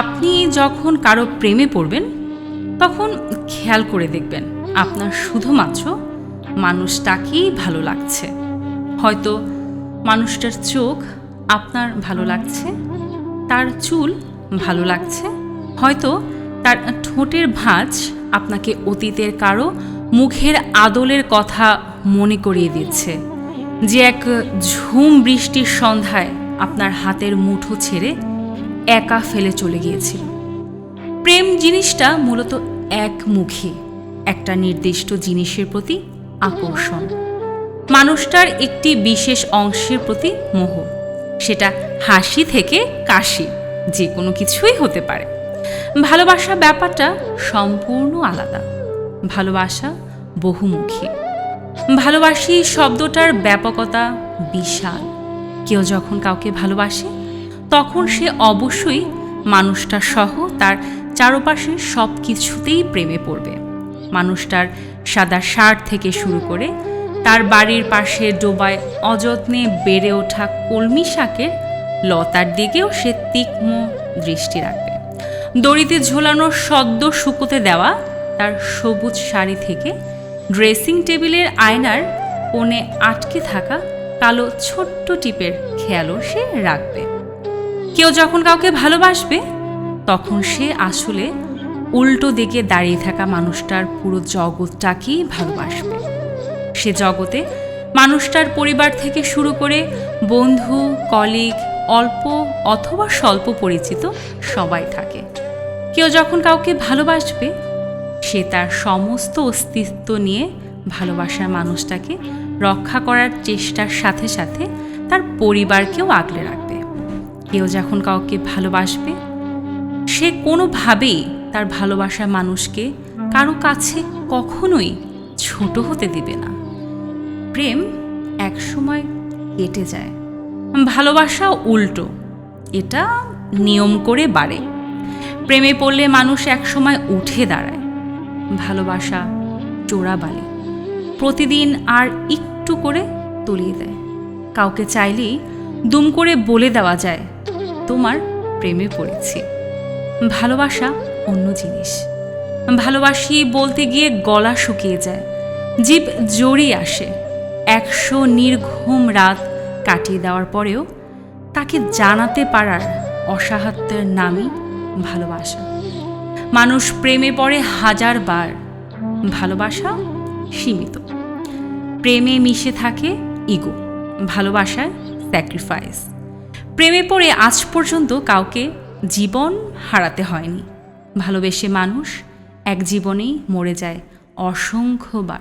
আপনি যখন কারও প্রেমে পড়বেন, তখন খেয়াল করে দেখবেন আপনার শুধুমাত্র মানুষটাকেই ভালো লাগছে। হয়তো মানুষটার চোখ আপনার ভালো লাগছে, তার চুল ভালো লাগছে, হয়তো তার ঠোঁটের ভাঁজ আপনাকে অতীতের কারও মুখের আদলের কথা মনে করিয়ে দিচ্ছে। যে এক ঝুম বৃষ্টির সন্ধ্যায় আপনার হাতের মুঠো ছেড়ে একা ফেলে চলে গিয়েছিল। প্রেম জিনিসটা মূলত একমুখী একটা নির্দিষ্ট জিনিসের প্রতি আকর্ষণ। মানুষটার একটি বিশেষ অংশের প্রতি মোহ, সেটা হাসি থেকে কাশি, যে কোনো কিছুই হতে পারে। ভালোবাসা ব্যাপারটা সম্পূর্ণ আলাদা, ভালোবাসা বহুমুখী। ভালোবাসি শব্দটার ব্যাপকতা বিশাল। কেউ যখন কাউকে ভালোবাসে তখন সে অবশ্যই মানুষটা সহ তার চারপাশের সব কিছুতেই প্রেমে পড়বে। মানুষটার সাদা শার্ট থেকে শুরু করে তার বাড়ির পাশে ডোবায় অযত্নে বেড়ে ওঠা কলমি শাকের লতার দিকেও সে তীক্ষ্ণ দৃষ্টি রাখবে। দড়িতে ঝোলানো সদ্য শুকোতে দেওয়া তার সবুজ শাড়ি থেকে ড্রেসিং টেবিলের আয়নার কোণে আটকে থাকা কালো ছোট্ট টিপের খেয়ালও সে রাখবে। কেউ যখন কাউকে ভালোবাসবে, তখন সে আসলে উল্টো দিকে দাঁড়িয়ে থাকা মানুষটার পুরো জগৎটাকেই ভালোবাসবে। সে জগতে মানুষটার পরিবার থেকে শুরু করে বন্ধু, কলিগ, অল্প অথবা স্বল্প পরিচিত সবাই থাকে। কেউ যখন কাউকে ভালোবাসবে, সে তার সমস্ত অস্তিত্ব নিয়ে ভালোবাসার মানুষটাকে রক্ষা করার চেষ্টার সাথে সাথে তার পরিবারকেও আগলে রাখবে কেউ যখন কাউকে ভালোবাসবে, সে কোনোভাবেই তার ভালোবাসা মানুষকে কারও কাছে কখনোই ছোট হতে দিবে না। প্রেম একসময় কেটে যায়। ভালোবাসা উল্টো, এটা নিয়ম করে বাড়ে। প্রেমে পড়লে মানুষ একসময় উঠে দাঁড়ায়। ভালোবাসা চোরাবালি প্রতিদিন আর একটু করে তলিয়ে দেয়। কাউকে চাইলেই দুম করে বলে দেওয়া যায় তোমার প্রেমে পড়েছি। ভালোবাসা অন্য জিনিস। ভালোবাসি বলতে গিয়ে গলা শুকিয়ে যায়। জীব জড়িয়ে আসে। একশো নির্ঘুম রাত কাটিয়ে দেওয়ার পরেও তাকে জানাতে পারার অসাহাত্যের নামই ভালোবাসা। মানুষ প্রেমে পড়ে হাজার বার। ভালোবাসা সীমিত। প্রেমে মিশে থাকে ইগো। ভালোবাসায় স্যাক্রিফাইস। প্রেমে পড়ে আজ পর্যন্ত কাউকে জীবন হারাতে হয়নি। ভালোবেসে মানুষ এক জীবনেই মরে যায় অসংখ্যবার।